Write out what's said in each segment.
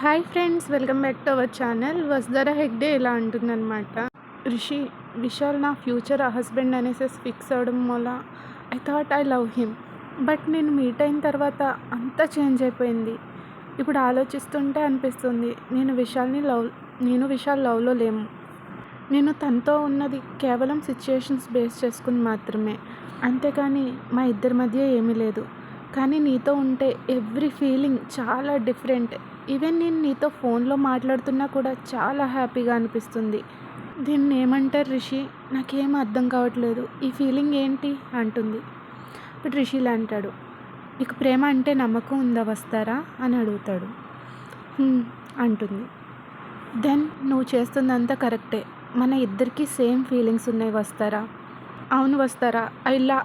Hi friends welcome back to our channel. Vasudhara Hegde ఇలా అంటుందన్నమాట. రిషి విశాల్ నా ఫ్యూచర్ హస్బెండ్ అనేసి ఫిక్స్ అవడం వల్ల I thought I love him. But నేను మీట్ అయిన తర్వాత అంతా చేంజ్ అయిపోయింది. ఇప్పుడు ఆలోచిస్తుంటే అనిపిస్తుంది నేను విశాల్ని లవ్ నేను విశాల్ లవ్లో లేము. నేను తనతో ఉన్నది కేవలం సిచ్యుయేషన్స్ బేస్ చేసుకుని మాత్రమే. అంతేకాని మా ఇద్దరి మధ్య ఏమీ లేదు. కానీ నీతో ఉంటే ఎవ్రీ ఫీలింగ్ చాలా డిఫరెంట్. ఈవెన్ నేను నీతో ఫోన్లో మాట్లాడుతున్నా కూడా చాలా హ్యాపీగా అనిపిస్తుంది. దీన్ని ఏమంటారు రిషి? నాకేం అర్థం కావట్లేదు. ఈ ఫీలింగ్ ఏంటి? అంటుంది. ఇప్పుడు రిషిలా అంటాడు. నీకు ప్రేమ అంటే నమ్మకం ఉందా వస్తారా? అని అడుగుతాడు. అంటుంది. దెన్ నువ్వు చేస్తుందంతా కరెక్టే. మన ఇద్దరికి సేమ్ ఫీలింగ్స్ ఉన్నాయి వస్తారా? అవును వస్తారా? ఇలా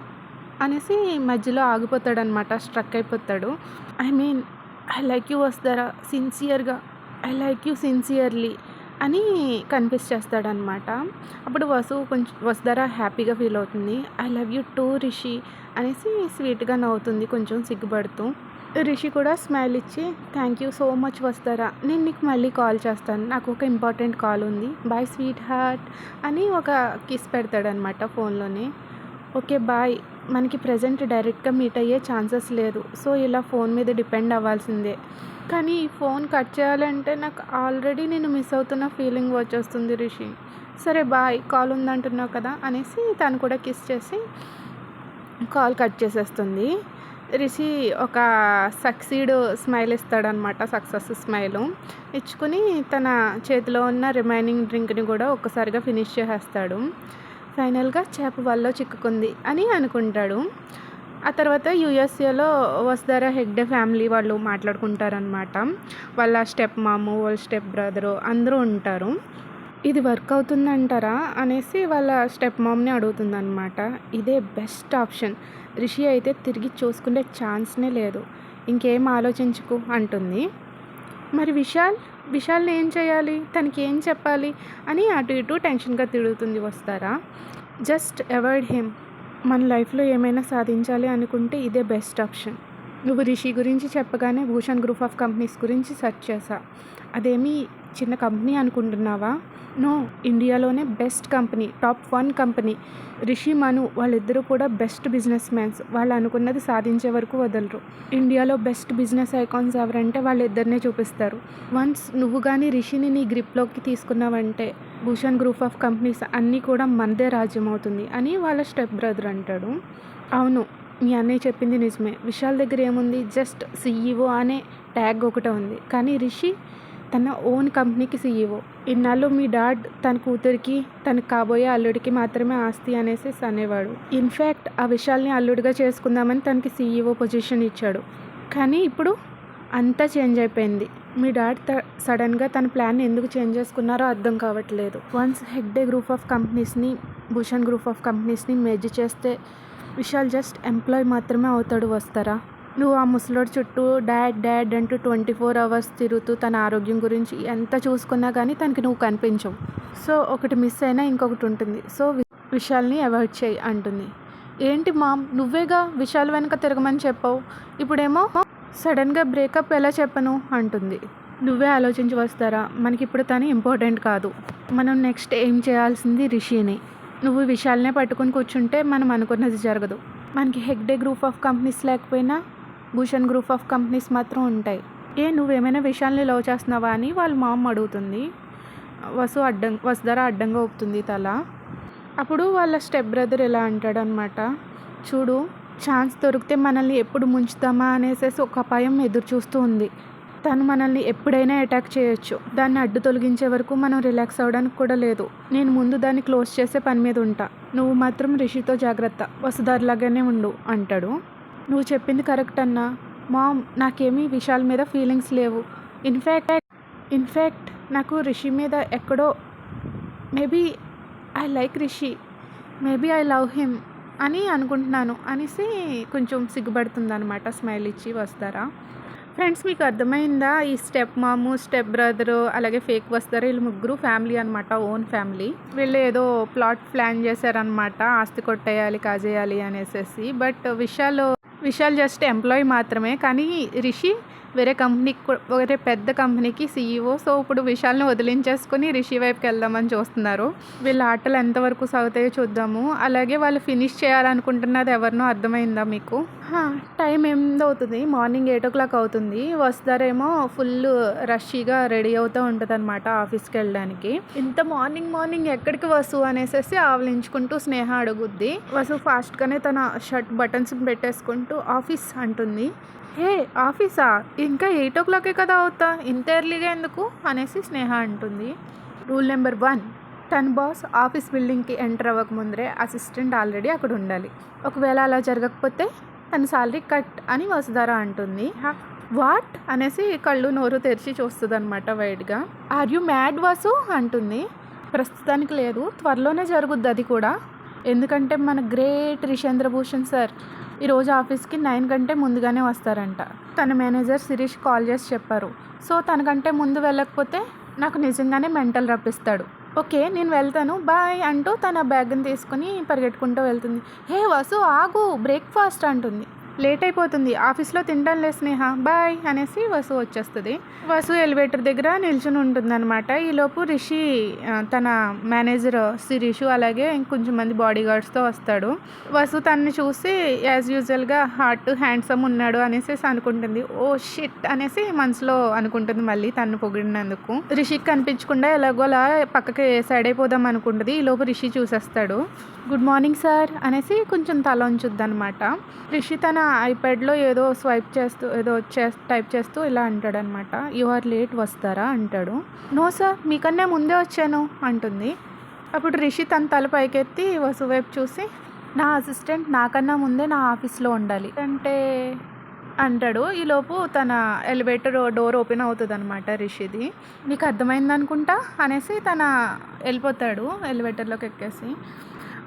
అనేసి మధ్యలో ఆగిపోతాడనమాట స్ట్రక్ అయిపోతాడు. I mean I like you వస్తారా సిన్సియర్గా ఐ లైక్ యూ సిన్సియర్లీ అని కన్ఫ్యూస్ చేస్తాడనమాట అప్పుడు వసు కొంచెం వసుధర హ్యాపీగా ఫీల్ అవుతుంది. I love you too Rishi అనేసి స్వీట్గా నవ్వుతుంది కొంచెం సిగ్గుపడుతూ. రిషి కూడా స్మైల్ ఇచ్చి థ్యాంక్ యూ సో మచ్ వస్తారా నేను నీకు మళ్ళీ కాల్ చేస్తాను. నాకు ఒక ఇంపార్టెంట్ కాల్ ఉంది. బాయ్ స్వీట్ హార్ట్ అని ఒక కిస్ పెడతాడనమాట ఫోన్లోనే ఓకే బాయ్ మనకి ప్రజెంట్ డైరెక్ట్గా మీట్ అయ్యే ఛాన్సెస్ లేదు. సో ఇలా ఫోన్ మీద డిపెండ్ అవ్వాల్సిందే. కానీ ఈ ఫోన్ కట్ చేయాలంటే నాకు ఆల్రెడీ నేను మిస్ అవుతున్న ఫీలింగ్ వచ్చేస్తుంది రిషి. సరే బాయ్ కాల్ ఉందంటున్నావు కదా అనేసి తను కూడా కిస్ చేసి కాల్ కట్ చేసేస్తుంది. రిషి ఒక సక్సీడ్ స్మైల్ ఇస్తాడనమాట సక్సెస్ స్మైల్ ఇచ్చుకుని తన చేతిలో ఉన్న రిమైనింగ్ డ్రింక్ని కూడా ఒక్కసారిగా ఫినిష్ చేసేస్తాడు. ఫైనల్గా చేప వల్ల చిక్కుకుంది అని అనుకుంటాడు. ఆ తర్వాత యూఎస్ఏలో వసుధర హెగ్డే ఫ్యామిలీ వాళ్ళు మాట్లాడుకుంటారనమాట వాళ్ళ స్టెప్ మాము వాళ్ళ స్టెప్ బ్రదరు అందరూ ఉంటారు. ఇది వర్క్ అవుతుందంటారా అనేసి వాళ్ళ స్టెప్ మామ్ని అడుగుతుందనమాట ఇదే బెస్ట్ ఆప్షన్. రిషి అయితే తిరిగి చూసుకునే ఛాన్స్నే లేదు. ఇంకేం ఆలోచించుకు అంటుంది. మరి విశాల్? విశాల్ని ఏం చేయాలి? తనకి ఏం చెప్పాలి? అని అటు ఇటు టెన్షన్గా తిరుగుతుంది వస్తారా? Just avoid him. మన లైఫ్లో ఏమైనా సాధించాలి అనుకుంటే ఇదే బెస్ట్ ఆప్షన్. నువ్వు రిషి గురించి చెప్పగానే భూషణ్ గ్రూప్ ఆఫ్ కంపెనీస్ గురించి సెర్చ్ చేశా. అదేమి చిన్న కంపెనీ అనుకుంటున్నావా? నో ఇండియాలోనే best company top one company. Rishi Manu వాళ్ళిద్దరూ కూడా బెస్ట్ బిజినెస్ మ్యాన్స్. వాళ్ళు అనుకున్నది సాధించే వరకు వదలరు. ఇండియాలో బెస్ట్ బిజినెస్ ఐకాన్స్ ఎవరంటే వాళ్ళిద్దరినే చూపిస్తారు. వన్స్ నువ్వు కానీ రిషిని నీ గ్రిప్లోకి తీసుకున్నావంటే భూషణ్ గ్రూప్ ఆఫ్ కంపెనీస్ అన్నీ కూడా మనదే రాజ్యం అవుతుంది అని వాళ్ళ స్టెప్ బ్రదర్ అంటాడు. అవును మీ అన్నయ్య చెప్పింది నిజమే. విశాల్ దగ్గర ఏముంది? జస్ట్ సీఈఓ అనే ట్యాగ్ ఒకటే ఉంది. కానీ రిషి తన ఓన్ కంపెనీకి సీఈఓ ఇన్నాళ్ళు మీ డాడ్ తన కూతురికి తనకు కాబోయే అల్లుడికి మాత్రమే ఆస్తి అనేసి అనేవాడు ఇన్ఫ్యాక్ట్ ఆ విషయాల్ని అల్లుడిగా చేసుకుందామని తనకి సీఈఓ పొజిషన్ ఇచ్చాడు. కానీ ఇప్పుడు అంతా చేంజ్ అయిపోయింది. మీ డాడ్ త సడన్గా తన ప్లాన్ ఎందుకు చేంజ్ చేసుకున్నారో అర్థం కావట్లేదు. వన్స్ హెగ్డే గ్రూప్ ఆఫ్ కంపెనీస్ని భూషణ్ గ్రూప్ ఆఫ్ కంపెనీస్ని మెర్జ్ చేస్తే విశాల్ జస్ట్ ఎంప్లాయ్ మాత్రమే అవుతాడు వస్తారా? నువ్వు ఆ ముసలోడి చుట్టూ డాడ్ డాడ్ అంటూ ట్వంటీ ఫోర్ అవర్స్ తిరుగుతూ తన ఆరోగ్యం గురించి ఎంత చూసుకున్నా కానీ తనకి నువ్వు కనిపించవు. సో ఒకటి మిస్ అయినా ఇంకొకటి ఉంటుంది. సో విషయాల్ని అవాయిడ్ చేయి అంటుంది. ఏంటి మామ్ నువ్వేగా విషయాల వెనక తిరగమని చెప్పావు? ఇప్పుడేమో సడన్గా బ్రేకప్ ఎలా చెప్పను? అంటుంది. నువ్వే ఆలోచించి వస్తారా? మనకి ఇప్పుడు తను ఇంపార్టెంట్ కాదు. మనం నెక్స్ట్ ఏం చేయాల్సింది రిషిని. నువ్వు విషయాలనే పట్టుకుని కూర్చుంటే మనం అనుకున్నది జరగదు. మనకి హెగ్డే గ్రూప్ ఆఫ్ కంపెనీస్ లేకపోయినా భూషణ్ గ్రూప్ ఆఫ్ కంపెనీస్ మాత్రం ఉంటాయి. ఏ నువ్వేమైనా విషయాల్ని లవ్ చేస్తున్నావా అని వాళ్ళ మామ అడుగుతుంది. వసు అడ్డం వసుధర అడ్డంగా ఒప్పుతుంది తల. అప్పుడు వాళ్ళ స్టెప్ బ్రదర్ ఇలా అంటాడనమాట. చూడు ఛాన్స్ దొరికితే మనల్ని ఎప్పుడు ముంచుతామా అనేసి ఒక అపాయం ఎదురు చూస్తూ ఉంది. తను మనల్ని ఎప్పుడైనా అటాక్ చేయొచ్చు. దాన్ని అడ్డు తొలగించే వరకు మనం రిలాక్స్ అవ్వడానికి కూడా లేదు. నేను ముందు దాన్ని క్లోజ్ చేసే పని మీద ఉంటా. నువ్వు మాత్రం రిషితో జాగ్రత్త. వసుధారులాగానే ఉండు అంటాడు. నువ్వు చెప్పింది కరెక్ట్ అన్నా. మామ్ నాకేమీ విశాల్ మీద ఫీలింగ్స్ లేవు. ఇన్ఫ్యాక్ట్ ఇన్ఫ్యాక్ట్ నాకు రిషి మీద ఎక్కడో maybe I like Rishi maybe I love him అని అనుకుంటున్నాను అనేసి కొంచెం సిగ్గుపడుతుంది అనమాట స్మైల్ ఇచ్చి వస్తారా? ఫ్రెండ్స్ మీకు అర్థమైందా? ఈ స్టెప్ మాము స్టెప్ బ్రదరు అలాగే ఫేక్ వస్తారు? వీళ్ళు ముగ్గురు ఫ్యామిలీ అనమాట ఓన్ ఫ్యామిలీ. వీళ్ళు ఏదో ప్లాట్ ప్లాన్ చేశారనమాట ఆస్తి కొట్టేయాలి కాజేయాలి అనేసి బట్ విషయాలు విశాల్ జస్ట్ ఎంప్లాయీ మాత్రమే కానీ రిషి వేరే కంపెనీకి వేరే పెద్ద కంపెనీకి సీఈఓ సో ఇప్పుడు విశాల్ని వదిలించేసుకొని రిషి వైపుకి వెళ్దామని చూస్తున్నారు. వీళ్ళ ఆటలు ఎంతవరకు సాగుతాయో చూద్దాము. అలాగే వాళ్ళు ఫినిష్ చేయాలనుకుంటున్నది ఎవరినో అర్థమైందా మీకు? టైం ఎనిమిది అవుతుంది. మార్నింగ్ ఎయిట్ ఓ క్లాక్ అవుతుంది. వస్తారేమో ఫుల్ రష్గా రెడీ అవుతూ ఉంటుంది అనమాట ఆఫీస్కి వెళ్ళడానికి. ఇంత మార్నింగ్ మార్నింగ్ ఎక్కడికి వసు అనేసి ఆవలించుకుంటూ స్నేహ అడుగుద్ది. వసు ఫాస్ట్గానే తన షర్ట్ బటన్స్ పెట్టేసుకుంటూ ఆఫీస్ అంటుంది. హే ఆఫీసా? ఇంకా ఎయిట్ ఓ క్లాకే కదా అవుతా. ఇంత ఎర్లీగా ఎందుకు? అనేసి స్నేహ అంటుంది. Rule number one. తన బాస్ ఆఫీస్ బిల్డింగ్కి ఎంటర్ అవ్వకముందరే అసిస్టెంట్ ఆల్రెడీ అక్కడ ఉండాలి. ఒకవేళ అలా జరగకపోతే తన సాలరీ కట్ అని వసుధార అంటుంది. వాట్? అనేసి కళ్ళు నోరు తెరిచి చూస్తుంది అనమాట వైడ్గా ఆర్ యు మ్యాడ్ వాసు? అంటుంది. ప్రస్తుతానికి లేదు త్వరలోనే జరుగుద్ది అది కూడా. ఎందుకంటే మన గ్రేట్ రిషేంద్రభూషణ్ సార్ ఈరోజు ఆఫీస్కి నైన్ కంటే ముందుగానే వస్తారంట. తన మేనేజర్ శిరీష్ కాల్ చేసి చెప్పారు. సో తనకంటే ముందు వెళ్ళకపోతే నాకు నిజంగానే మెంటల్ రప్పిస్తాడు. ఓకే నేను వెళ్తాను. బాయ్ అంటూ తన బ్యాగ్ని తీసుకుని పరిగెట్టుకుంటూ వెళ్తుంది. హే వసు ఆగు బ్రేక్ఫాస్ట్ అంటుంది. లేట్ అయిపోతుంది. ఆఫీస్లో తినడం లే స్నేహ. బాయ్ అనేసి వసు వచ్చేస్తుంది. వసు ఎలివేటర్ దగ్గర నిల్చుని ఉంటుందన్నమాట. ఈలోపు రిషి తన మేనేజర్ శిరీషు అలాగే ఇంకొంచెం మంది బాడీ గార్డ్స్తో వస్తాడు. వసు తనని చూసి యాజ్ యూజువల్గా హార్ట్ హ్యాండ్సమ్ ఉన్నాడు అనేసి అనుకుంటుంది. ఓ షిట్ అనేసి మనసులో అనుకుంటుంది మళ్ళీ తను పొగిడినందుకు. రిషికి కనిపించకుండా ఎలాగోలా పక్కకి సైడ్ అయిపోదాం అనుకుంటుంది. ఈలోపు రిషి చూసేస్తాడు. గుడ్ మార్నింగ్ సార్ అనేసి కొంచెం తల ఉంచుద్ది అనమాట రిషి తన ఐప్యాడ్లో ఏదో స్వైప్ చేస్తూ ఏదో చే టైప్ చేస్తూ ఇలా అంటాడనమాట. యు ఆర్ లేట్ వస్తారా? అంటాడు. నో సార్ మీకన్నా ముందే వచ్చాను అంటుంది. అప్పుడు రిషి తన తల పైకెత్తి వసు వైపు చూసి నా అసిస్టెంట్ నాకన్నా ముందే నా ఆఫీస్లో ఉండాలి. అంటే? అంటాడు. ఈలోపు తన ఎలివేటర్ డోర్ ఓపెన్ అవుతుంది అనమాట రిషిది. నీకు అర్థమైంది అనుకుంటా? అనేసి తన వెళ్ళిపోతాడు ఎలివేటర్లోకి ఎక్కేసి.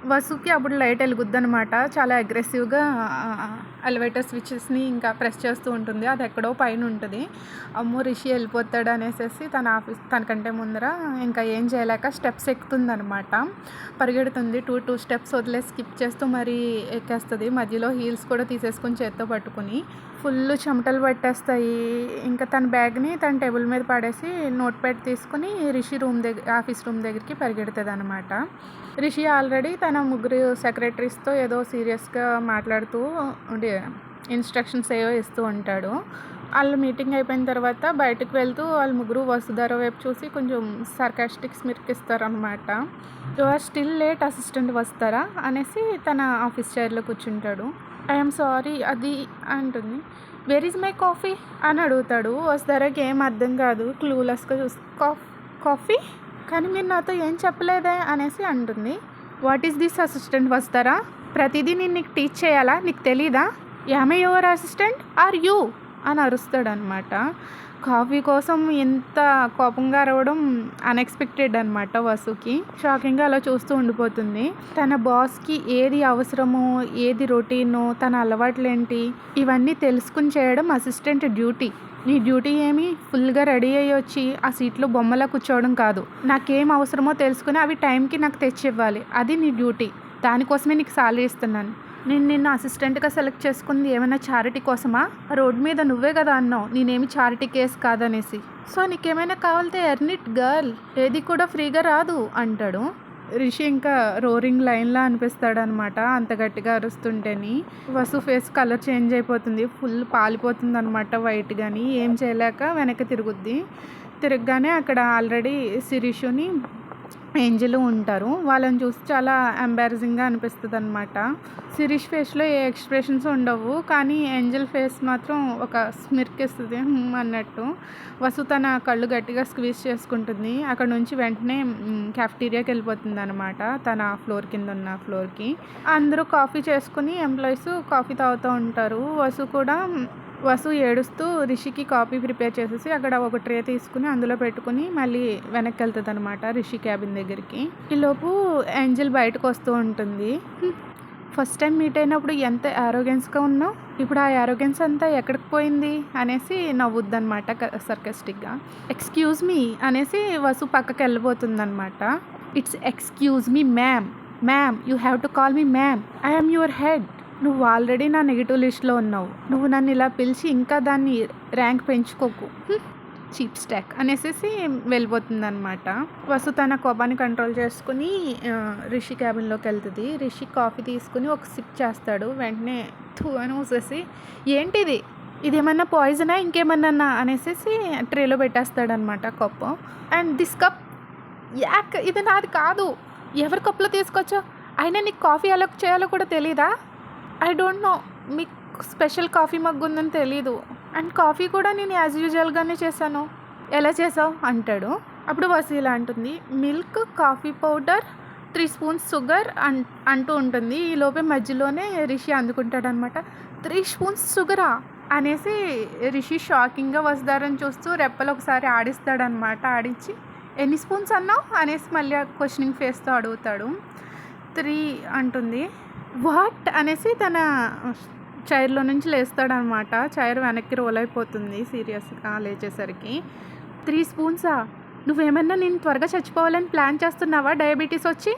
వసుకి అప్పుడు లైట్ వెలుగుద్ది అనమాట చాలా అగ్రెసివ్గా ఎలివేటర్ స్విచ్చెస్ని ఇంకా ప్రెస్ చేస్తూ ఉంటుంది. అది ఎక్కడో పైన ఉంటుంది. అమ్మో రిషి వెళ్ళిపోతాడు అనేసి తన ఆఫీస్ తనకంటే ముందర ఇంకా ఏం చేయలేక స్టెప్స్ ఎక్కుతుంది అనమాట పరిగెడుతుంది. టూ టూ స్టెప్స్ వదిలేసి స్కిప్ చేస్తూ మరీ ఎక్కేస్తుంది. మధ్యలో హీల్స్ కూడా తీసేసుకుని చేత్తో పట్టుకుని ఫుల్ చెమటలు పట్టేస్తాయి. ఇంకా తన బ్యాగ్ని తన టేబుల్ మీద పడేసి నోట్ ప్యాడ్ తీసుకుని రిషి రూమ్ దగ్గర ఆఫీస్ రూమ్ దగ్గరికి పరిగెడుతుంది అనమాట రిషి ఆల్రెడీ తన ముగ్గురు సెక్రటరీస్తో ఏదో సీరియస్గా మాట్లాడుతూ ఇన్స్ట్రక్షన్స్ ఏవో ఇస్తూ ఉంటాడు. వాళ్ళు మీటింగ్ అయిపోయిన తర్వాత బయటకు వెళ్తూ వాళ్ళు ముగ్గురు వసుధార వైపు చూసి కొంచెం సర్కాస్టిక్స్ మిరికిస్తారనమాట you are still late assistant వస్తారా అనేసి తన ఆఫీస్ చైర్లో కూర్చుంటాడు. ఐఎమ్ సారీ అది అంటుంది. వెర్ ఈజ్ మై కాఫీ అని అడుగుతాడు. వసుధారకి ఏం అర్థం కాదు. క్లూలెస్గా చూసి కాఫ్ కాఫీ కానీ మీరు నాతో ఏం చెప్పలేదే అనేసి అంటుంది. వాట్ ఈస్ దిస్ అసిస్టెంట్ వస్తారా ప్రతిదీ నేను నీకు టీచ్ చేయాలా? నీకు తెలీదా? Am your assistant are you అని అరుస్తాడు అనమాట కాఫీ కోసం ఎంత కోపంగా అరవడం అన్ఎక్స్పెక్టెడ్ అనమాట వసుకి. షాకింగ్గా అలా చూస్తూ ఉండిపోతుంది. తన బాస్కి ఏది అవసరమో ఏది రొటీనో తన అలవాట్లేంటి ఇవన్నీ తెలుసుకుని చేయడం అసిస్టెంట్ డ్యూటీ నీ డ్యూటీ ఏమి? ఫుల్గా రెడీ అయ్యి వచ్చి ఆ సీట్లో బొమ్మలా కూర్చోవడం కాదు. నాకేం అవసరమో తెలుసుకుని అవి టైంకి నాకు తెచ్చి ఇవ్వాలి అది నీ డ్యూటీ దానికోసమే నీకు సాలరీ ఇస్తున్నాను. నేను నిన్ను అసిస్టెంట్గా సెలెక్ట్ చేసుకుంది ఏమైనా చారిటీ కోసమా? రోడ్ మీద నువ్వే కదా అన్నావు. నేనేమి చారిటీ కేసు కాదనేసి. సో నీకేమైనా కావాలితే ఎర్నిట్ గర్ల్ ఏది కూడా ఫ్రీగా రాదు అంటాడు. రిషి ఇంకా రోరింగ్ లైన్లా అనిపిస్తాడనమాట అంత గట్టిగా అరుస్తుంటేని. వసు ఫేస్ కలర్ చేంజ్ అయిపోతుంది. ఫుల్ పాలిపోతుంది అనమాట వైట్ కానీ ఏం చేయలేక వెనక్కి తిరుగుద్ది. తిరగగానే అక్కడ ఆల్రెడీ శిరీషుని ఏంజలు ఉంటారు. వాళ్ళని చూసి చాలా ఎంబారసింగ్గా అనిపిస్తుంది అనమాట శిరీష్ ఫేస్లో ఏ ఎక్స్ప్రెషన్స్ ఉండవు. కానీ ఏంజల్ ఫేస్ మాత్రం ఒక స్మిర్క్ ఇస్తుంది. అన్నట్టు. వసు తన కళ్ళు గట్టిగా స్క్వీజ్ చేసుకుంటుంది. అక్కడ నుంచి వెంటనే క్యాఫ్టీరియాకి వెళ్ళిపోతుంది అనమాట తన ఫ్లోర్ కింద ఉన్న ఫ్లోర్కి అందరూ కాఫీ చేసుకుని ఎంప్లాయీస్ కాఫీ తాగుతూ ఉంటారు. వసు కూడా వసు ఏడుస్తూ రిషికి కాఫీ ప్రిపేర్ చేసేసి అక్కడ ఒక ట్రే తీసుకుని అందులో పెట్టుకుని మళ్ళీ వెనక్కి వెళ్తుంది అనమాట రిషి క్యాబిన్ దగ్గరికి. ఈలోపు ఏంజల్ బయటకు వస్తూ ఉంటుంది. ఫస్ట్ టైం మీట్ అయినప్పుడు ఎంత ఆరోగెన్స్గా ఉన్నావు? ఇప్పుడు ఆ ఆరోగెన్స్ అంతా ఎక్కడికి పోయింది? అనేసి నవ్వుద్ది అనమాట సర్కస్టిక్గా. ఎక్స్క్యూజ్ మీ అనేసి వసు పక్కకి వెళ్ళిపోతుంది అనమాట it's excuse me ma'am. Ma'am you have to call me ma'am. I'm your head. నువ్వు ఆల్రెడీ నా నెగిటివ్ లిస్ట్లో ఉన్నావు. నువ్వు నన్ను ఇలా పిలిచి ఇంకా దాన్ని ర్యాంక్ పెంచుకోకు. చీప్ స్టాక్ అనేసి వెళ్ళిపోతుంది అనమాట వసు తన కోపాన్ని కంట్రోల్ చేసుకుని రిషి క్యాబిన్లోకి వెళ్తుంది. రిషి కాఫీ తీసుకుని ఒక సిప్ చేస్తాడు. వెంటనే థూ అని మూసేసి ఏంటిది? ఇదేమన్నా పాయిజనా ఇంకేమన్నా అనేసి ట్రేలో పెట్టేస్తాడనమాట cup and this cup yuck ఇది నాది కాదు. ఎవరి కప్పులో తీసుకొచ్చో అయినా నీకు కాఫీ ఎలా చేయాలో కూడా తెలీదా? ఐ డోంట్ నో మీకు స్పెషల్ కాఫీ మగ్గు ఉందని తెలీదు. అండ్ కాఫీ కూడా నేను యాజ్ యూజువల్గానే చేశాను. ఎలా చేసావు? అంటాడు. అప్పుడు వసీల అంటుంది milk coffee powder three spoons sugar అన్ అంటూ ఉంటుంది. ఈ లోపే మధ్యలోనే రిషి అందుకుంటాడు అనమాట త్రీ స్పూన్స్ షుగరా అనేసి రిషి షాకింగ్గా వస్తారని చూస్తూ రెప్పలు ఒకసారి ఆడిస్తాడనమాట. ఆడించి ఎన్ని స్పూన్స్ అన్నావు? అనేసి మళ్ళీ క్వశ్చనింగ్ ఫేస్తో అడుగుతాడు. త్రీ అంటుంది. వాట్ అనేసి తన చైర్లో నుంచి లేస్తాడనమాట. చైర్ వెనక్కి రోల్ అయిపోతుంది సీరియస్గా లేచేసరికి. త్రీ స్పూన్సా? నువ్వేమన్నా నేను త్వరగా చచ్చిపోవాలని ప్లాన్ చేస్తున్నావా? డయాబెటీస్ వచ్చి?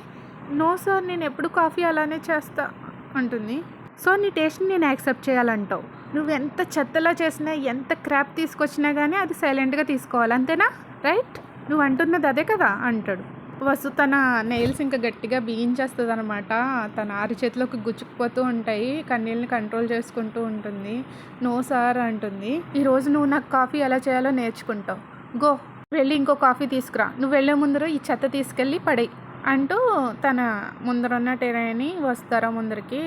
నో సార్ నేను ఎప్పుడు కాఫీ అలానే చేస్తా అంటుంది. సో నీ టేస్ట్ని నేను యాక్సెప్ట్ చేయాలంటావు. నువ్వు ఎంత చెత్తలా చేసినా ఎంత క్రాప్ తీసుకొచ్చినా కానీ అది సైలెంట్గా తీసుకోవాలి. అంతేనా? రైట్? నువ్వు అంటున్నది అదే కదా అంటాడు. వసు తన నెయిల్స్ ఇంకా గట్టిగా బిగించేస్తుంది అనమాట తన ఆరు చేతిలోకి గుచ్చుకుపోతూ ఉంటాయి. కన్నీళ్ళని కంట్రోల్ చేసుకుంటూ ఉంటుంది. నో సార్ అంటుంది. ఈరోజు నువ్వు నాకు కాఫీ ఎలా చేయాలో నేర్చుకుంటావు. గో వెళ్ళి ఇంకో కాఫీ తీసుకురా. నువ్వు వెళ్ళే ముందర ఈ చెత్త తీసుకెళ్ళి పడేయి అంటూ తన ముందరున్న టెరైని వస్తారా ముందరికి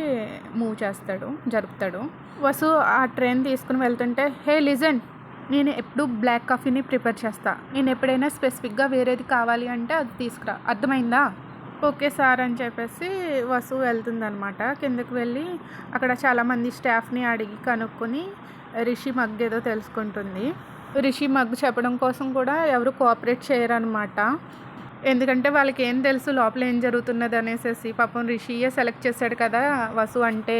మూవ్ చేస్తాడు జరుపుతాడు. వసు ఆ ట్రైన్ తీసుకుని వెళ్తుంటే హే లిజన్! నేను ఎప్పుడు బ్లాక్ కాఫీని ప్రిపేర్ చేస్తాను నేను ఎప్పుడైనా స్పెసిఫిక్గా వేరేది కావాలి అంటే అది తీసుకురా. అర్థమైందా? ఓకే సార్ అని చెప్పేసి వసు వెళ్తుందనమాట కిందకి వెళ్ళి అక్కడ చాలామంది స్టాఫ్ని అడిగి కనుక్కొని రిషి మగ్ ఏదో తెలుసుకుంటుంది. రిషి మగ్ చెప్పడం కోసం కూడా ఎవరు కోఆపరేట్ చేయరనమాట ఎందుకంటే వాళ్ళకి ఏం తెలుసు లోపల ఏం జరుగుతున్నది అనేసి పాపం రిషియే సెలెక్ట్ చేశాడు కదా వసు అంటే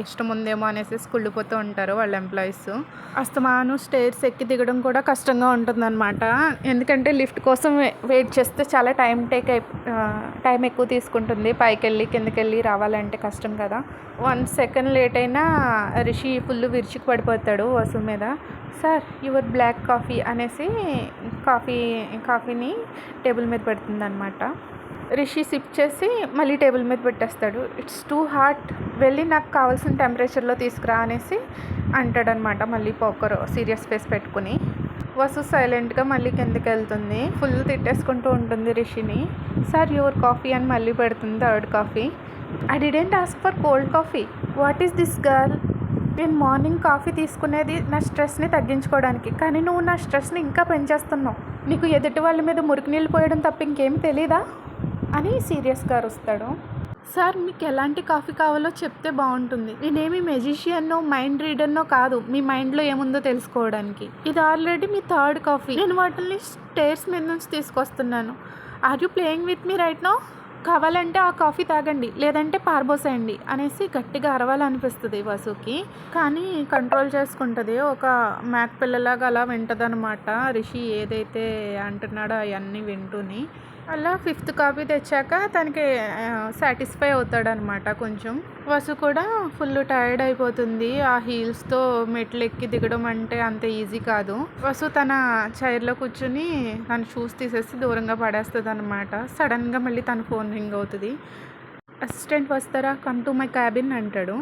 ఇష్టం ఉందేమో అనేసి కుళ్ళిపోతూ ఉంటారు వాళ్ళ ఎంప్లాయీస్. అస్తమాను స్టేర్స్ ఎక్కి దిగడం కూడా కష్టంగా ఉంటుందన్నమాట. ఎందుకంటే లిఫ్ట్ కోసం వెయిట్ చేస్తే చాలా టైం టేక్ అయి టైం ఎక్కువ తీసుకుంటుంది. పైకి వెళ్ళి కిందకి వెళ్ళి రావాలంటే కష్టం కదా. వన్ సెకండ్ లేట్ అయినా రిషి ఫుల్ విరుచుకు పడిపోతాడు వసు మీద. సార్ యువర్ బ్లాక్ కాఫీ అనేసి కాఫీ కాఫీని టేబుల్ మీద పెడుతుంది అనమాట రిషి సిప్ చేసి మళ్ళీ టేబుల్ మీద పెట్టేస్తాడు. ఇట్స్ టూ హాట్ వెళ్ళి నాకు కావాల్సిన టెంపరేచర్లో తీసుకురా అనేసి అంటాడనమాట మళ్ళీ పోకర్ సీరియస్ ఫేస్ పెట్టుకుని. వసు సైలెంట్గా మళ్ళీ కిందకి వెళ్తుంది. ఫుల్ తిట్టేసుకుంటూ ఉంటుంది రిషిని. సార్ యువర్ కాఫీ అని మళ్ళీ పెడుతుంది third coffee. I didn't ask for cold coffee what is this girl నేను మార్నింగ్ కాఫీ తీసుకునేది నా స్ట్రెస్ని తగ్గించుకోవడానికి. కానీ నువ్వు నా స్ట్రెస్ని ఇంకా పెంచేస్తున్నావు. నీకు ఎదుటి వాళ్ళ మీద మురికి నీళ్ళు పోయడం తప్ప ఇంకేమి తెలీదా? అని సీరియస్గా అరుస్తాడు సార్ మీకు ఎలాంటి కాఫీ కావాలో చెప్తే బాగుంటుంది. నేనేమి మెజిషియన్నో మైండ్ రీడర్నో కాదు. మీ మైండ్లో ఏముందో తెలుసుకోవడానికి. ఇది ఆల్రెడీ మీ థర్డ్ కాఫీ నేను వాటిని స్టేర్స్ మీద నుంచి తీసుకొస్తున్నాను. Are you playing with me right no కావాలంటే ఆ కాఫీ తాగండి లేదంటే పారబోసేయండి అనేసి గట్టిగా అరవాలనిపిస్తుంది వసుకి. కానీ కంట్రోల్ చేసుకుంటుంది. ఒక మ్యాక్ పిల్లలాగా అలా వింటదనమాట రిషి ఏదైతే అంటున్నాడో అవన్నీ వింటూని. అలా ఫిఫ్త్ కాపీ తెచ్చాక తనకి సాటిస్ఫై అవుతాడనమాట కొంచెం. వసు కూడా ఫుల్ టైర్డ్ అయిపోతుంది. ఆ హీల్స్తో మెట్లు ఎక్కి దిగడం అంటే అంత ఈజీ కాదు. వసు తన చైర్లో కూర్చుని తన షూస్ తీసేసి దూరంగా పడేస్తుంది అనమాట సడన్గా మళ్ళీ తన ఫోన్ రింగ్ అవుతుంది. అసిస్టెంట్ వస్తారా? కమ్ టు మై క్యాబిన్ అంటాడు.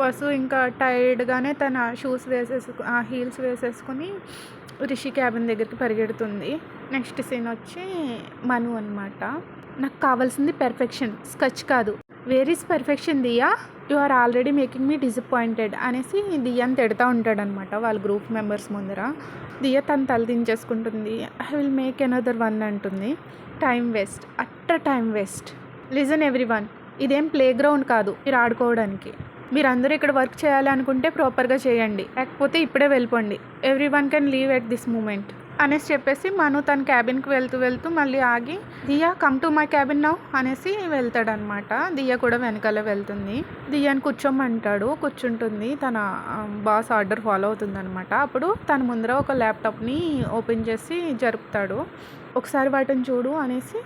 వసు ఇంకా టైర్డ్గానే తన షూస్ వేసేసుకు ఆ హీల్స్ వేసేసుకుని రిషి క్యాబిన్ దగ్గరికి పరిగెడుతుంది. నెక్స్ట్ సీన్ వచ్చి మను అనమాట నాకు కావాల్సింది పెర్ఫెక్షన్ స్కచ్ కాదు. Where is perfection Diya you are already making me disappointed అనేసి దియాని తిడతా ఉంటాడనమాట వాళ్ళ గ్రూప్ మెంబర్స్ ముందర. దియా తను తల దించేసుకుంటుంది. I will make another one అంటుంది. టైం వేస్ట్ అట్ట time waste listen everyone ఇదేం ప్లే గ్రౌండ్ కాదు. మీరు ఆడుకోవడానికి. మీరు అందరూ ఇక్కడ వర్క్ చేయాలి అనుకుంటే ప్రాపర్గా చేయండి. లేకపోతే ఇప్పుడే వెళ్ళిపోండి. Everyone can leave at this moment అనేసి చెప్పేసి మను తన క్యాబిన్కి వెళ్తూ వెళ్తూ మళ్ళీ ఆగి Diya come to my cabin now అనేసి వెళ్తాడనమాట. దియా కూడా వెనకాల వెళ్తుంది. దియాని కూర్చోమంటాడు. కూర్చుంటుంది. తన బాస్ ఆర్డర్ ఫాలో అవుతుందనమాట. అప్పుడు తన ముందర ఒక ల్యాప్టాప్ని ఓపెన్ చేసి జరుపుతాడు. ఒకసారి వాటిని చూడు అనేసి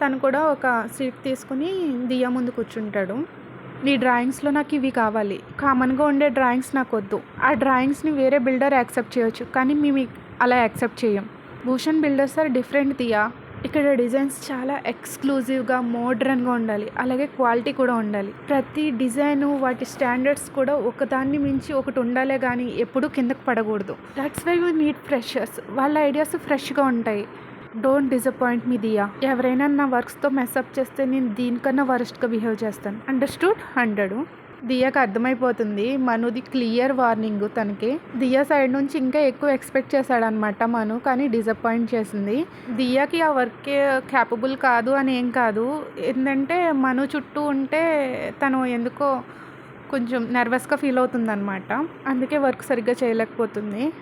తను కూడా ఒక సీట్ తీసుకుని దియా ముందు కూర్చుంటాడు. నీ డ్రాయింగ్స్లో నాకు ఇవి కావాలి. కామన్గా ఉండే డ్రాయింగ్స్ నాకు వద్దు ఆ డ్రాయింగ్స్ని వేరే బిల్డర్ యాక్సెప్ట్ చేయొచ్చు. కానీ మేము అలా యాక్సెప్ట్ చేయం. భూషణ్ బిల్డర్స్ ఆర్ డిఫరెంట్ తీయా. ఇక్కడ డిజైన్స్ చాలా ఎక్స్క్లూజివ్గా మోడ్రన్గా ఉండాలి. అలాగే క్వాలిటీ కూడా ఉండాలి. ప్రతి డిజైను వాటి స్టాండర్డ్స్ కూడా ఒకదాన్ని మించి ఒకటి ఉండాలే కానీ ఎప్పుడూ కిందకు పడకూడదు. That's why you need freshers. వాళ్ళ ఐడియాస్ ఫ్రెష్గా ఉంటాయి. డోంట్ డిసప్పాయింట్ మీ దియా ఎవరైనా నా వర్క్స్తో మెస్అప్ చేస్తే నేను దీనికన్నా వరస్ట్గా బిహేవ్ చేస్తాను. అండర్స్టూడ్ హండ్రెడ్ దియాకి అర్థమైపోతుంది. మనుది క్లియర్ వార్నింగ్ తనకి. దియా సైడ్ నుంచి ఇంకా ఎక్కువ ఎక్స్పెక్ట్ చేశాడనమాట మను కానీ డిసప్పాయింట్ చేసింది. దియాకి ఆ వర్క్ క్యాపబుల్ కాదు అని ఏం కాదు. ఏంటంటే మను చుట్టూ ఉంటే తను ఎందుకో కొంచెం నర్వస్గా ఫీల్ అవుతుందన్నమాట అందుకే వర్క్ సరిగ్గా చేయలేకపోతుంది.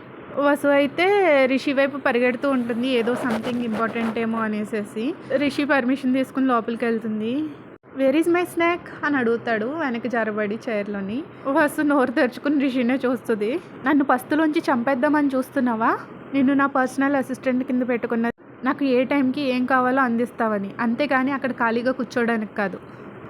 వసు అయితే రిషి వైపు పరిగెడుతూ ఉంటుంది ఏదో సంథింగ్ ఇంపార్టెంట్ ఏమో అనేసి రిషి పర్మిషన్ తీసుకుని లోపలికి వెళ్తుంది. వేర్ ఈజ్ మై స్నాక్ అని అడుగుతాడు వెనక్కి జరబడి చైర్లోని వసు నోరు తెరుచుకుని రిషినే చూస్తుంది. నన్ను పస్తులోంచి చంపేద్దామని చూస్తున్నావా? నిన్ను నా పర్సనల్ అసిస్టెంట్ కింద పెట్టుకున్న నాకు ఏ టైంకి ఏం కావాలో అందిస్తావని. అంతేగాని అక్కడ ఖాళీగా కూర్చోడానికి కాదు.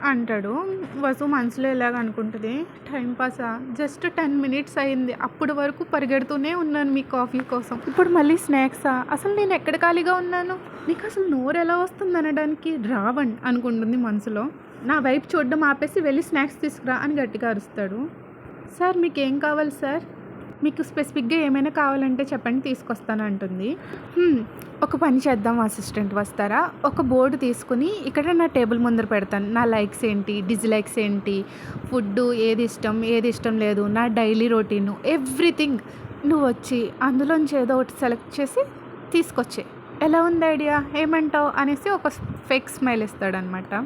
అంటాడు. వసు మనసులో ఎలాగ అనుకుంటుంది? టైంపాసా జస్ట్ టెన్ మినిట్స్ అయింది. అప్పటి వరకు పరిగెడుతూనే ఉన్నాను మీ కాఫీ కోసం. ఇప్పుడు మళ్ళీ స్నాక్సా? అసలు నేను ఎక్కడ ఖాళీగా ఉన్నాను? నీకు అసలు నోరు ఎలా వస్తుంది అనడానికి? రావణ్ అనుకుంటుంది మనసులో. నా వైపు చూడడం ఆపేసి వెళ్ళి స్నాక్స్ తీసుకురా అని గట్టిగా అరుస్తాడు. సార్ మీకేం కావాలి సార్? మీకు స్పెసిఫిక్గా ఏమైనా కావాలంటే చెప్పండి తీసుకొస్తాను అంటుంది. ఒక పని చేద్దాం అసిస్టెంట్ వస్తారా? ఒక బోర్డు తీసుకుని ఇక్కడ నా టేబుల్ ముందర పెడతాను. నా లైక్స్ ఏంటి? డిజ్లైక్స్ ఏంటి? ఫుడ్ ఏది ఇష్టం? ఏది ఇష్టం లేదు? నా డైలీ రొటీన్ ఎవ్రీథింగ్ నువ్వు వచ్చి అందులోంచి ఏదో ఒకటి సెలెక్ట్ చేసి తీసుకొచ్చే ఎలా ఉంది ఐడియా? ఏమంటావు? అనేసి ఒక fake smile ఇస్తాడనమాట.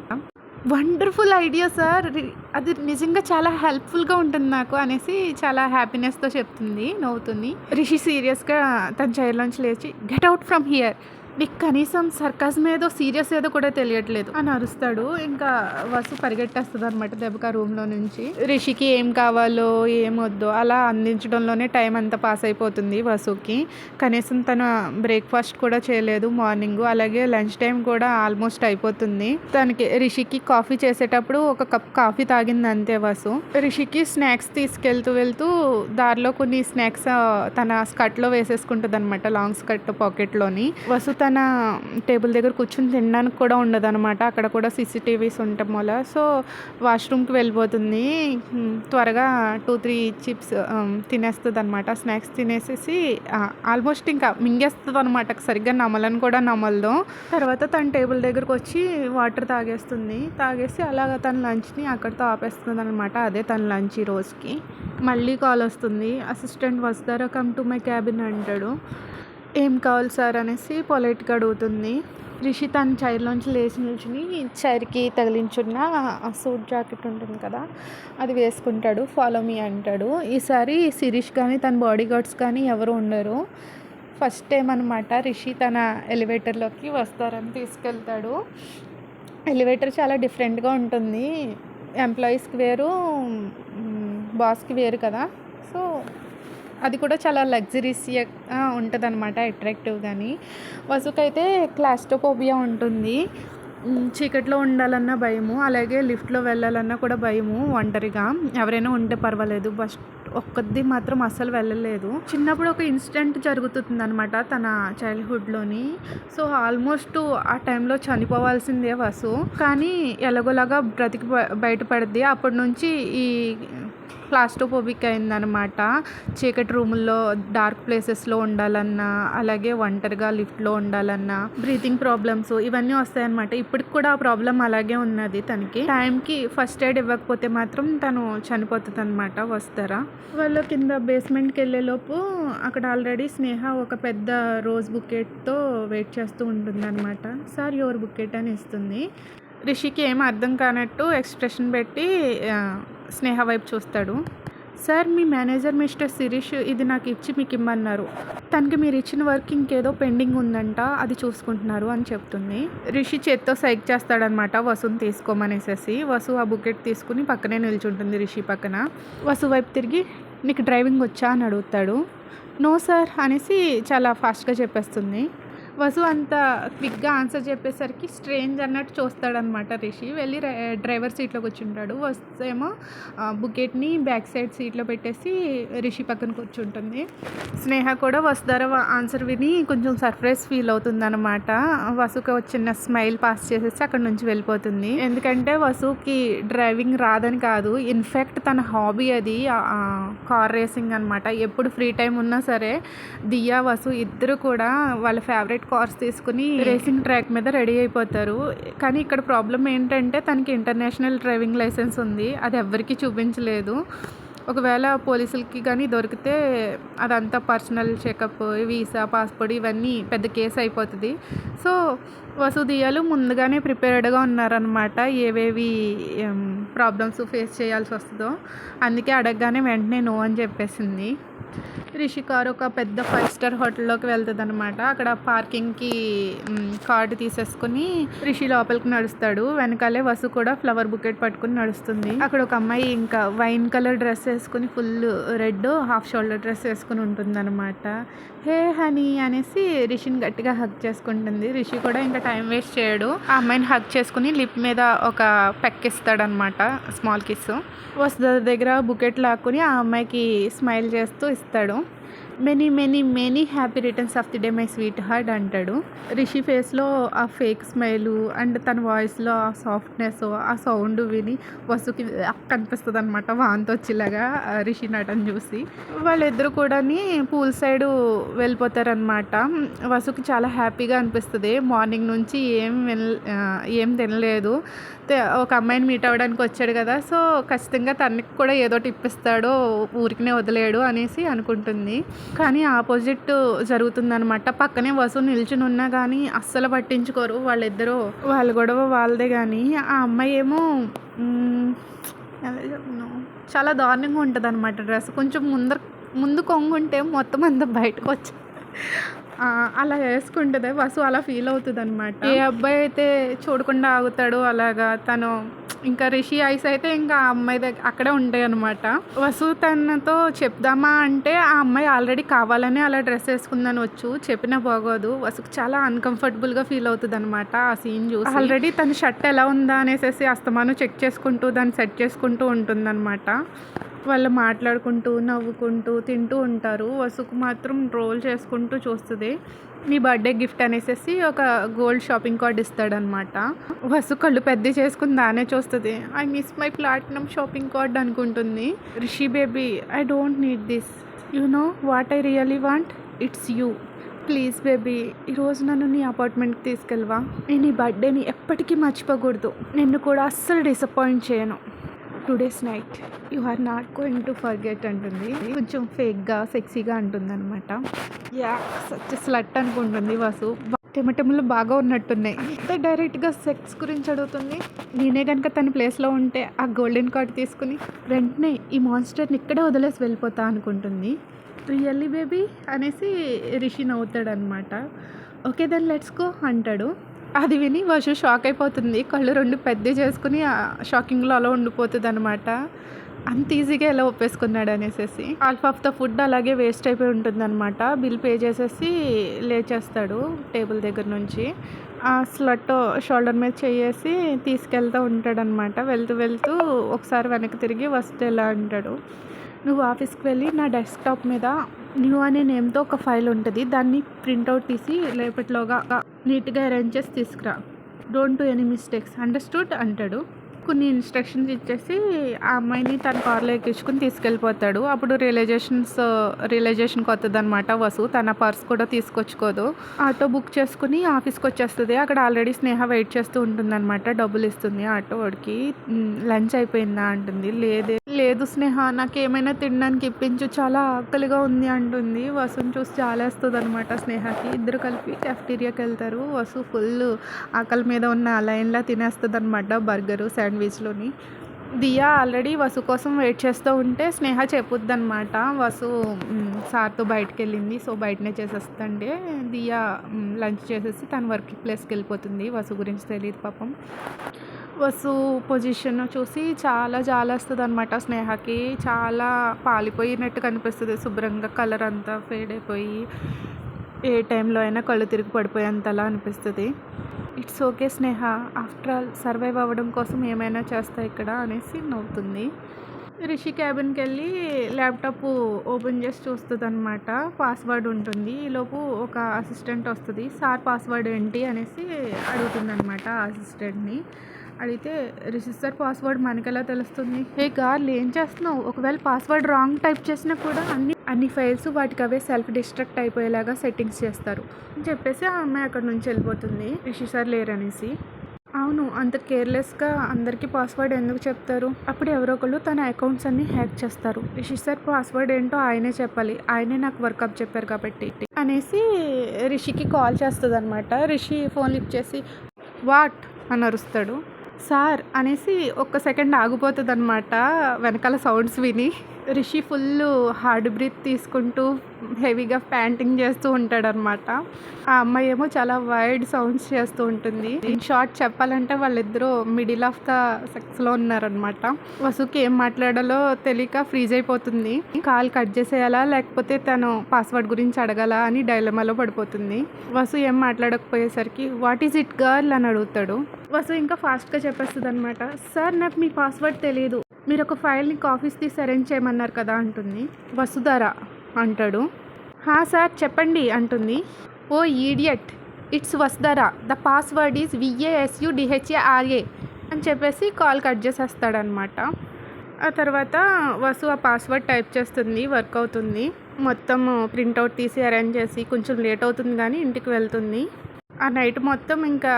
Wonderful idea sir. రి- అది నిజంగా చాలా హెల్ప్ఫుల్గా ఉంటుంది నాకు అనేసి చాలా హ్యాపీనెస్తో చెప్తుంది నవ్వుతుంది. రిషి సీరియస్గా తన చైర్లోంచి లేచి గెట్ అవుట్ ఫ్రమ్ హియర్. నీకు కనీసం సర్కస్ ఏదో సీరియస్ ఏదో కూడా తెలియట్లేదు. అని అరుస్తాడు. ఇంకా వసు పరిగెట్టేస్తుంది అనమాట దెబ్బక రూమ్లో నుంచి. రిషికి ఏం కావాలో ఏం వద్దో అలా అందించడంలోనే టైం అంతా పాస్ అయిపోతుంది వసుకి. కనీసం తన బ్రేక్ఫాస్ట్ కూడా చేయలేదు మార్నింగ్. అలాగే లంచ్ టైం కూడా ఆల్మోస్ట్ అయిపోతుంది. తనకి రిషికి కాఫీ చేసేటప్పుడు ఒక కప్ కాఫీ తాగింది అంతే వసు. రిషికి స్నాక్స్ తీసుకెళ్తూ వెళ్తూ దారిలో కొన్ని స్నాక్స్ తన స్కర్ట్లో వేసేసుకుంటుంది అనమాట లాంగ్ స్కర్ట్ పాకెట్లోని. వసు తన తన టేబుల్ దగ్గర కూర్చుని తినడానికి కూడా ఉండదు అనమాట అక్కడ కూడా సీసీటీవీస్ ఉండటం వల్ల. సో వాష్రూమ్కి వెళ్ళిపోతుంది. త్వరగా టూ త్రీ చిప్స్ తినేస్తుంది అనమాట స్నాక్స్ తినేసేసి ఆల్మోస్ట్ ఇంకా మింగేస్తుంది అనమాట సరిగ్గా నమ్మలని కూడా నమ్మలదు తర్వాత తన టేబుల్ దగ్గరకు వచ్చి వాటర్ తాగేస్తుంది. తాగేసి అలాగ తన లంచ్ని అక్కడితో ఆపేస్తుంది అనమాట అదే తన లంచ్ ఈ రోజుకి. మళ్ళీ కాల్ వస్తుంది. అసిస్టెంట్ వస్తారా కమ్ టు మై క్యాబిన్ అంటాడు. ఏం కావాలి సార్ అనేసి పొలైట్గా అడుగుతుంది. రిషి తన చైర్లోంచి లేచి నిల్చుని చైర్కి తగిలించున్న ఆ సూట్ జాకెట్ ఉంటుంది కదా అది వేసుకుంటాడు ఫాలో మీ అంటాడు. ఈసారి శిరీష్ కానీ తన బాడీ గార్డ్స్ కానీ ఎవరు ఉండరు. ఫస్ట్ టైం అనమాట రిషి తన ఎలివేటర్లోకి వస్తారని తీసుకెళ్తాడు. ఎలివేటర్ చాలా డిఫరెంట్గా ఉంటుంది. ఎంప్లాయీస్కి వేరు బాస్కి వేరు కదా. సో అది కూడా చాలా లగ్జరీస్గా ఉంటుంది అనమాట అట్రాక్టివ్ కానీ వసుకైతే క్లాస్టోపోబియా ఉంటుంది. చీకట్లో ఉండాలన్న భయము అలాగే లిఫ్ట్లో వెళ్ళాలన్నా కూడా భయము ఒంటరిగా. ఎవరైనా ఉంటే పర్వాలేదు బస్ ఒక్కది మాత్రం అస్సలు వెళ్ళలేదు. చిన్నప్పుడు ఒక ఇన్సిడెంట్ జరుగుతుంది అనమాట తన చైల్డ్హుడ్లోని సో ఆల్మోస్ట్ ఆ టైంలో చనిపోవాల్సిందే వసు. కానీ ఎలాగోలాగా బ్రతికి బయటపడింది అప్పటి నుంచి ఈ క్లాస్టోపోబిక్ అయిందనమాట చీకటి రూముల్లో డార్క్ ప్లేసెస్లో ఉండాలన్నా అలాగే ఒంటరిగా లిఫ్ట్లో ఉండాలన్నా బ్రీతింగ్ ప్రాబ్లమ్స్ ఇవన్నీ వస్తాయన్నమాట. ఇప్పటికి కూడా ఆ ప్రాబ్లం అలాగే ఉన్నది తనకి. టైంకి ఫస్ట్ ఎయిడ్ ఇవ్వకపోతే మాత్రం తను చనిపోతుంది అనమాట వస్తారా? వాళ్ళు కింద బేస్మెంట్కి వెళ్ళేలోపు అక్కడ ఆల్రెడీ స్నేహ ఒక పెద్ద రోజ్ బుకెట్తో వెయిట్ చేస్తూ ఉంటుందన్నమాట. సార్ యువర్ బుకెట్ అని ఇస్తుంది. రిషికి ఏం అర్థం కానట్టు ఎక్స్ప్రెషన్ పెట్టి స్నేహ వైపు చూస్తాడు. సార్ మీ మేనేజర్ మిస్టర్ శిరీష్ ఇది నాకు ఇచ్చి మీకు ఇమ్మన్నారు. తనకి మీరు ఇచ్చిన వర్క్ ఇంకేదో పెండింగ్ ఉందంట అది చూసుకుంటున్నారు అని చెప్తుంది. రిషి చేత్తో సైక్ చేస్తాడనమాట. వసుని తీసుకోమనేసేసి వసు ఆ బుకెట్ తీసుకుని పక్కనే నిల్చుంటుంది రిషి పక్కన. వసు వైపు తిరిగి నీకు డ్రైవింగ్ వచ్చా? అని అడుగుతాడు. నో సార్ అనేసి చాలా ఫాస్ట్గా చెప్పేస్తుంది. వసు అంత క్విక్గా ఆన్సర్ చెప్పేసరికి స్ట్రేంజ్ అన్నట్టు చూస్తాడనమాట రిషి. వెళ్ళి డ్రై- డ్రైవర్ సీట్లో కూర్చుంటాడు. వస్తు ఏమో బుకెట్ని బ్యాక్ సైడ్ సీట్లో పెట్టేసి రిషి పక్కన కూర్చుంటుంది. స్నేహ కూడా వసుధర ఆన్సర్ విని కొంచెం సర్ప్రైజ్ ఫీల్ అవుతుందన్నమాట. వసుకి వచ్చిన చిన్న స్మైల్ పాస్ చేసేసి అక్కడ నుంచి వెళ్ళిపోతుంది. ఎందుకంటే వసుకి డ్రైవింగ్ రాదని కాదు. ఇన్ఫ్యాక్ట్ తన హాబీ అది కార్ రేసింగ్ అనమాట ఎప్పుడు ఫ్రీ టైం ఉన్నా సరే దియా వసు ఇద్దరు కూడా వాళ్ళ ఫేవరెట్ కార్స్ తీసుకుని రేసింగ్ ట్రాక్ మీద రెడీ అయిపోతారు. కానీ ఇక్కడ ప్రాబ్లం ఏంటంటే తనకి ఇంటర్నేషనల్ డ్రైవింగ్ లైసెన్స్ ఉంది. అది ఎవ్వరికీ చూపించలేదు. ఒకవేళ పోలీసులకి కానీ దొరికితే అదంతా పర్సనల్ చెకప్ వీసా పాస్పోర్ట్ ఇవన్నీ పెద్ద కేసు అయిపోతుంది. సో వసుదియాలు ముందుగానే ప్రిపేర్డ్గా ఉన్నారనమాట ఏవేవి ప్రాబ్లమ్స్ ఫేస్ చేయాల్సి వస్తుందో అందుకే అడగగానే వెంటనే నో అని చెప్పేసింది. రిషికార్ ఒక పెద్ద ఫైవ్ స్టార్ హోటల్లోకి వెళ్తుంది అనమాట అక్కడ పార్కింగ్కి కార్డు తీసేసుకుని రిషి లోపలికి నడుస్తాడు. వెనకాలే వసు కూడా ఫ్లవర్ బుకెట్ పట్టుకుని నడుస్తుంది. అక్కడ ఒక అమ్మాయి ఇంకా వైన్ కలర్ డ్రెస్ వేసుకుని full red half shoulder dress వేసుకుని ఉంటుంది అనమాట హే హనీ అనేసి రిషిని గట్టిగా హక్ చేసుకుంటుంది. రిషి కూడా ఇంకా టైం వేస్ట్ చేయడు. ఆ అమ్మాయిని హక్ చేసుకుని లిప్ మీద ఒక పెక్కిస్తాడనమాట స్మాల్ కిస్ వసుధ దగ్గర బుకెట్ లాక్కుని ఆ అమ్మాయికి స్మైల్ చేస్తూ ఇస్తాడు. Many many many happy returns of the day my sweetheart అంటాడు. రిషి ఫేస్లో ఆ ఫేక్ స్మైలు అండ్ తన వాయిస్లో ఆ సాఫ్ట్నెస్ ఆ సౌండ్ విని వసుకి కనిపిస్తుంది అనమాట వాంతి వచ్చేలాగా రిషి నటన చూసి. వాళ్ళిద్దరు కూడా పూల్ సైడ్ వెళ్ళిపోతారనమాట వసుకి చాలా హ్యాపీగా అనిపిస్తుంది. మార్నింగ్ నుంచి ఏం ఏం తినలేదు. ఒక అమ్మాయిని మీట్ అవ్వడానికి వచ్చాడు కదా సో ఖచ్చితంగా తనకి కూడా ఏదో ఇప్పిస్తాడో ఊరికినే వదిలేడు అనేసి అనుకుంటుంది. కానీ ఆపోజిట్ జరుగుతుందనమాట పక్కనే వసు నిల్చుని ఉన్నా కానీ అస్సలు పట్టించుకోరు వాళ్ళిద్దరూ. వాళ్ళ గొడవ వాళ్ళదే కానీ ఆ అమ్మాయి ఏమో చాలా దారుణంగా ఉంటుంది అనమాట డ్రెస్. కొంచెం ముందర ముందు కొంగుంటే మొత్తం అంతా బయటకు వచ్చి అలా వేసుకుంటుంది. వసు అలా ఫీల్ అవుతుంది అనమాట ఏ అబ్బాయి అయితే చూడకుండా ఆగుతాడు అలాగా తను ఇంకా రిషి ఐస్ అయితే ఇంకా ఆ అమ్మాయి దగ్గర అక్కడే ఉంటాయి అనమాట వసు తనతో చెప్దామా అంటే ఆ అమ్మాయి ఆల్రెడీ కావాలనే అలా డ్రెస్ వేసుకుందని వచ్చు చెప్పినా బాగోదు. వసుకు చాలా అన్కంఫర్టబుల్గా ఫీల్ అవుతుంది అనమాట ఆ సీన్ చూసి. ఆల్రెడీ తన షర్ట్ ఎలా ఉందా అనేసి అస్తమాను చెక్ చేసుకుంటూ దాన్ని సెట్ చేసుకుంటూ ఉంటుందన్నమాట. వాళ్ళు మాట్లాడుకుంటూ నవ్వుకుంటూ తింటూ ఉంటారు. వసుకు మాత్రం రోల్ చేసుకుంటూ చూస్తుంది. నీ బర్త్డే గిఫ్ట్ అనేసి ఒక గోల్డ్ షాపింగ్ కార్డ్ ఇస్తాడనమాట. వసు కళ్ళు పెద్ద చేసుకుని దానే చూస్తుంది. I miss my platinum shopping card అనుకుంటుంది. Rishi baby I don't need this. You know what I really want? It's you. Please baby ఈరోజు నన్ను నీ అపార్ట్మెంట్కి తీసుకెళ్ళవా? నేను ఈ బర్త్డేని ఎప్పటికీ మర్చిపోకూడదు. నిన్ను కూడా అస్సలు డిసప్పాయింట్ చేయను. Today's night you are not going to forget అంటుంది. కొంచెం ఫేక్గా సెక్సీగా అంటుంది అనమాట యా సచ్ స్లట్ అనుకుంటుంది వాసు. టెమటెములు బాగా ఉన్నట్టున్నాయి. ఇంత డైరెక్ట్గా సెక్స్ గురించి అడుగుతుంది. నేనే కనుక తన ప్లేస్లో ఉంటే ఆ గోల్డెన్ కార్డ్ తీసుకుని వెంటనే ఈ మాన్స్టర్ని ఇక్కడే వదిలేసి వెళ్ళిపోతా అనుకుంటుంది. రియల్లీ బేబీ అనేసి రిషి నవ్వుతాడనమాట ఓకే దెన్ లెట్స్ గో అంటాడు. అది విని వషు షాక్ అయిపోతుంది. కళ్ళు రెండు పెద్ద చేసుకుని ఆ షాకింగ్లో అలా ఉండిపోతుంది అనమాట అంత ఈజీగా ఎలా ఒప్పేసుకున్నాడు అనేసి హాల్ఫ్ ఆఫ్ ద ఫుడ్ అలాగే వేస్ట్ అయిపోయి ఉంటుంది అనమాట బిల్ పే చేసేసి లేచేస్తాడు టేబుల్ దగ్గర నుంచి. ఆ స్లట్ షోల్డర్ మీద చేసి తీసుకెళ్తూ ఉంటాడనమాట వెళ్తూ వెళ్తూ ఒకసారి వెనక్కి తిరిగి వస్తే ఎలా అంటాడు. నువ్వు ఆఫీస్కి వెళ్ళి నా డెస్క్టాప్ మీద న్యూ అనే నేమ్తో ఒక ఫైల్ ఉంటుంది. దాన్ని ప్రింట్అవుట్ తీసి రేపటిలోగా నీట్గా అరేంజ్ చేసి తీసుకురా. Don't do any mistakes. Understood? అంటాడు. కొన్ని ఇన్స్ట్రక్షన్స్ ఇచ్చేసి ఆ అమ్మాయిని తన కార్లో ఎక్కించుకుని తీసుకెళ్ళిపోతాడు. అప్పుడు రియలైజేషన్స్ రియలైజేషన్కి వస్తుంది అనమాట వసు. తన పర్స్ కూడా తీసుకొచ్చుకోదు. ఆటో బుక్ చేసుకుని ఆఫీస్కి వచ్చేస్తుంది. అక్కడ ఆల్రెడీ స్నేహ వెయిట్ చేస్తూ ఉంటుందన్నమాట. డబ్బులు ఇస్తుంది ఆటో వాడికి. లంచ్ అయిపోయిందా అంటుంది. లేదే లేదు స్నేహ నాకు ఏమైనా తినడానికి ఇప్పించు. చాలా ఆకలిగా ఉంది అంటుంది. వసుని చూసి చాలేస్తుంది అనమాట స్నేహకి. ఇద్దరు కలిపి కెఫ్టీరియాకి వెళ్తారు. వసు ఫుల్ ఆకలి మీద ఉన్న లైన్లా తినేస్తుంది అనమాట బర్గరు లాంగ్వేజ్లోని దియా ఆల్రెడీ వసు కోసం వెయిట్ చేస్తూ ఉంటే స్నేహ చెప్పొద్దనమాట వసు సార్తో బయటకు వెళ్ళింది సో బయటనే చేసేస్తుంటే దియా లంచ్ చేసేసి తన వర్క్ ప్లేస్కి వెళ్ళిపోతుంది. వసు గురించి తెలియదు పాపం. వసు పొజిషన్ చూసి చాలా జాలేస్తుంది అనమాట స్నేహకి. చాలా పాలిపోయినట్టు కనిపిస్తుంది. శుభ్రంగా కలర్ అంతా ఫేడ్ అయిపోయి ఏ టైంలో అయినా కళ్ళు తిరిగి పడిపోయేంతలా అనిపిస్తుంది. It's okay Sneha after all survive అవ్వడం కోసం ఏమైనా చేస్తా ఇక్కడ అనేసి నవ్వుతుంది. రిషి క్యాబిన్కి వెళ్ళి ల్యాప్టాప్ ఓపెన్ చేసి చూస్తుంది అనమాట పాస్వర్డ్ ఉంటుంది. ఈలోపు ఒక అసిస్టెంట్ వస్తుంది. సార్ పాస్వర్డ్ ఏంటి? అనేసి అడుగుతుంది అనమాట అసిస్టెంట్ని. అడిగితే రిజిస్టర్ పాస్వర్డ్ మనకెలా తెలుస్తుంది? ఏ గార్లు ఏం చేస్తున్నావు? ఒకవేళ పాస్వర్డ్ రాంగ్ టైప్ చేసినా కూడా అన్ని అన్ని ఫైల్స్ వాటికి అవే సెల్ఫ్ డిస్ట్రక్ట్ అయిపోయేలాగా సెట్టింగ్స్ చేస్తారు. అని చెప్పేసి ఆ అమ్మాయి అక్కడ నుంచి వెళ్ళిపోతుంది. రిషి సార్ లేరనేసి. అవును అంత కేర్లెస్గా అందరికీ పాస్వర్డ్ ఎందుకు చెప్తారు? అప్పుడు ఎవరో ఒకళ్ళు తన అకౌంట్స్ అన్ని హ్యాక్ చేస్తారు. రిషి సార్ పాస్వర్డ్ ఏంటో ఆయనే చెప్పాలి. ఆయనే నాకు వర్కప్ చెప్పారు కాబట్టి. అనేసి రిషికి కాల్ చేస్తుంది అనమాట రిషి ఫోన్ లిఫ్ట్ చేసి వాట్? అని అరుస్తాడు. సార్ అనేసి ఒక్క సెకండ్ ఆగిపోతుంది అనమాట వెనకాల సౌండ్స్ విని. రిషి ఫుల్ హార్డ్ బ్రీత్ తీసుకుంటూ హెవీగా ప్యాంటింగ్ చేస్తూ ఉంటాడనమాట ఆ అమ్మాయి ఏమో చాలా వైడ్ సౌండ్స్ చేస్తూ ఉంటుంది. ఇన్ షార్ట్ చెప్పాలంటే వాళ్ళిద్దరూ మిడిల్ ఆఫ్ ద సెక్స్లో ఉన్నారనమాట వసుకి ఏం మాట్లాడాలో తెలియక ఫ్రీజ్ అయిపోతుంది. కాల్ కట్ చేసేయాలా? లేకపోతే తను పాస్వర్డ్ గురించి అడగాలా అని డైలమాలో పడిపోతుంది. వసు ఏం మాట్లాడకపోయేసరికి వాట్ ఈజ్ ఇట్ గర్ల్? అని అడుగుతాడు. వసు ఇంకా ఫాస్ట్గా చెప్పేస్తుంది అనమాట సార్ నాకు మీ పాస్వర్డ్ తెలియదు మీరు ఒక ఫైల్ని కాఫీస్ తీసి అరేంజ్ చేయమన్నారు కదా అంటుంది. వసుధర అంటాడు. హా సార్ చెప్పండి అంటుంది. ఓ idiot it's Vasudhara. The password is V A S U D H A R A అని చెప్పేసి కాల్ కట్ చేసేస్తాడనమాట ఆ తర్వాత వసు ఆ పాస్వర్డ్ టైప్ చేస్తుంది వర్క్ అవుతుంది. మొత్తం ప్రింట్అవుట్ తీసి అరేంజ్ చేసి కొంచెం లేట్ అవుతుంది కానీ ఇంటికి వెళ్తుంది. ఆ నైట్ మొత్తం ఇంకా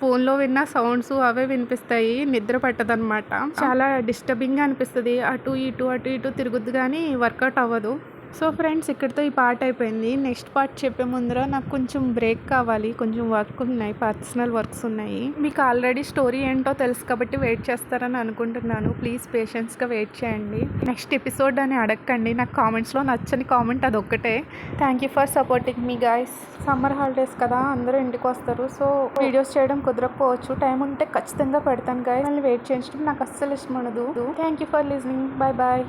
ఫోన్లో విన్న సౌండ్స్ అవే వినిపిస్తాయి నిద్ర పట్టదనమాట చాలా డిస్టర్బింగ్గా అనిపిస్తుంది. అటు ఇటు అటు ఇటు తిరుగుద్ది కానీ వర్కౌట్ అవ్వదు. సో ఫ్రెండ్స్ ఇక్కడితో ఈ పార్ట్ అయిపోయింది. నెక్స్ట్ పార్ట్ చెప్పే ముందర నాకు కొంచెం బ్రేక్ కావాలి. కొంచెం వర్క్ ఉన్నాయి పర్సనల్ వర్క్స్ ఉన్నాయి. మీకు ఆల్రెడీ స్టోరీ ఏంటో తెలుసు కాబట్టి వెయిట్ చేస్తారని అనుకుంటున్నాను. ప్లీజ్ పేషెన్స్గా వెయిట్ చేయండి. నెక్స్ట్ ఎపిసోడ్ అని అడగండి నాకు కామెంట్స్లో నచ్చని కామెంట్ అదొక్కటే. Thank you for supporting me guys summer holidays కదా అందరూ ఇంటికి వస్తారు. సో వీడియోస్ చేయడం కుదరకపోవచ్చు. టైం ఉంటే ఖచ్చితంగా పెడతాను గాయస్ మళ్ళీ వెయిట్ చేయించడం నాకు అస్సలు ఇష్టం ఉండదు. Thank you for listening bye bye